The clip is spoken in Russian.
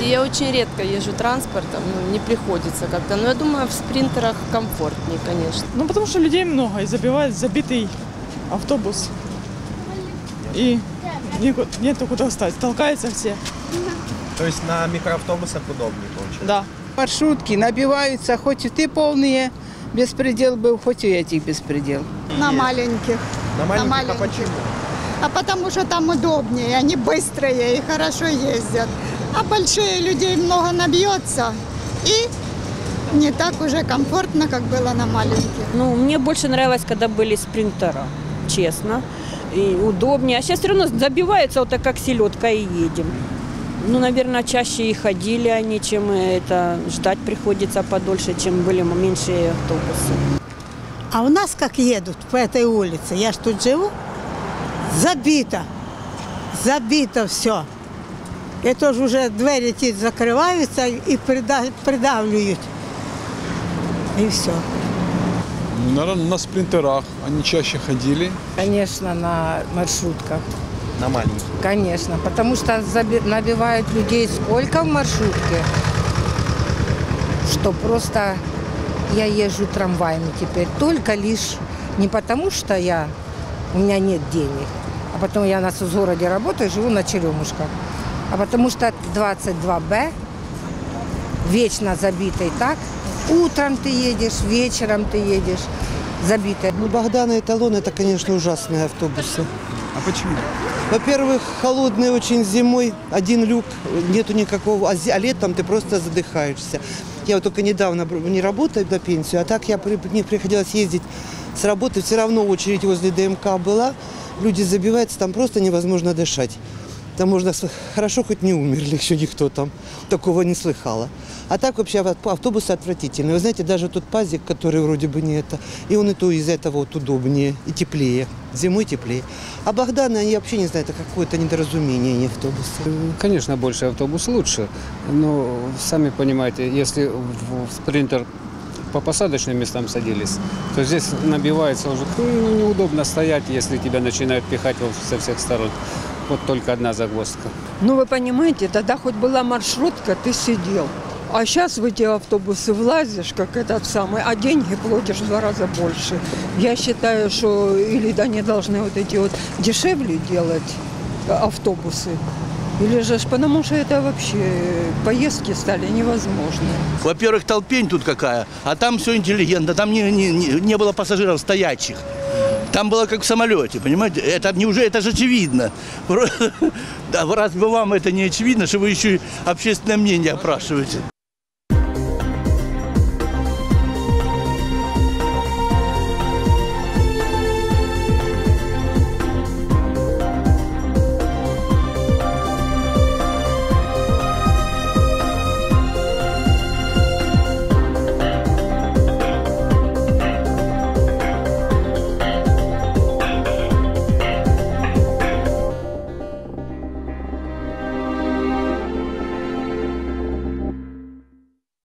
знаете, я очень редко езжу транспортом, ну, не приходится как-то. Но я думаю, в спринтерах комфортнее, конечно. Ну, потому что людей много и забивает забитый автобус. И нету куда встать. Толкаются все. То есть на микроавтобусах удобнее получается? Да. Маршрутки набиваются, хоть и ты полные, беспредел был, хоть и этих беспредел. На маленьких. На маленьких, а маленьких. почему? А потому что там удобнее, они быстрые и хорошо ездят. А большие людей много набьется и не так уже комфортно, как было на маленьких. Ну, мне больше нравилось, когда были спринтера, честно. И удобнее. А сейчас все равно забивается вот так, как селедка, и едем. Ну, наверное, чаще и ходили они, чем это ждать приходится подольше, чем были меньшие автобусы. А у нас как едут по этой улице, я ж тут живу, забито, забито все. І то ж вже двері ті закриваються і прида- придавлюють. І все. Ну, наверное, на спринтерах они чаще ходили. Конечно, на маршрутках. На маленьких. Конечно. Потому что заби- набивают людей сколько в маршрутке, что просто я езжу трамваями теперь. Только лишь не потому, что я, у меня нет денег, а потом я у нас в городе работаю, живу на Черемушках. А потому что 22Б вечно забитый так. Утром ты едешь, вечером ты едешь, забитый. Ну, Богдана и Талон это, конечно, ужасные автобусы. А почему? Во-первых, холодные очень зимой, один люк, нету никакого, а, а летом ты просто задыхаешься. Я вот только недавно не работаю до пенсию, а так я при- мне приходилось ездить с работы, все равно очередь возле ДМК была, люди забиваются, там просто невозможно дышать. Там можно, хорошо хоть не умерли, еще никто там такого не слыхала. А так вообще ав- автобусы отвратительные. Вы знаете, даже тот пазик, который вроде бы не это, и он и то из-за этого вот удобнее и теплее. Зимой теплее. А Богданы, они вообще не знаю, это какое-то недоразумение, не автобусы. Конечно, больше автобус лучше. Но сами понимаете, если в спринтер по посадочным местам садились, то здесь набивается уже ну, неудобно стоять, если тебя начинают пихать со всех сторон. Вот только одна загвоздка. Ну, вы понимаете, тогда хоть была маршрутка, ты сидел. А сейчас в эти автобусы влазишь, как этот самый, а деньги платишь в два раза больше. Я считаю, что или они должны вот эти вот дешевле делать автобусы, или же потому что это вообще поездки стали невозможны. Во-первых, толпень тут какая, а там все интеллигентно, там не, не, не, не было пассажиров стоячих. Там было как в самолете, понимаете? Это неужели это же очевидно? Да, раз бы вам это не очевидно, что вы еще общественное мнение опрашиваете.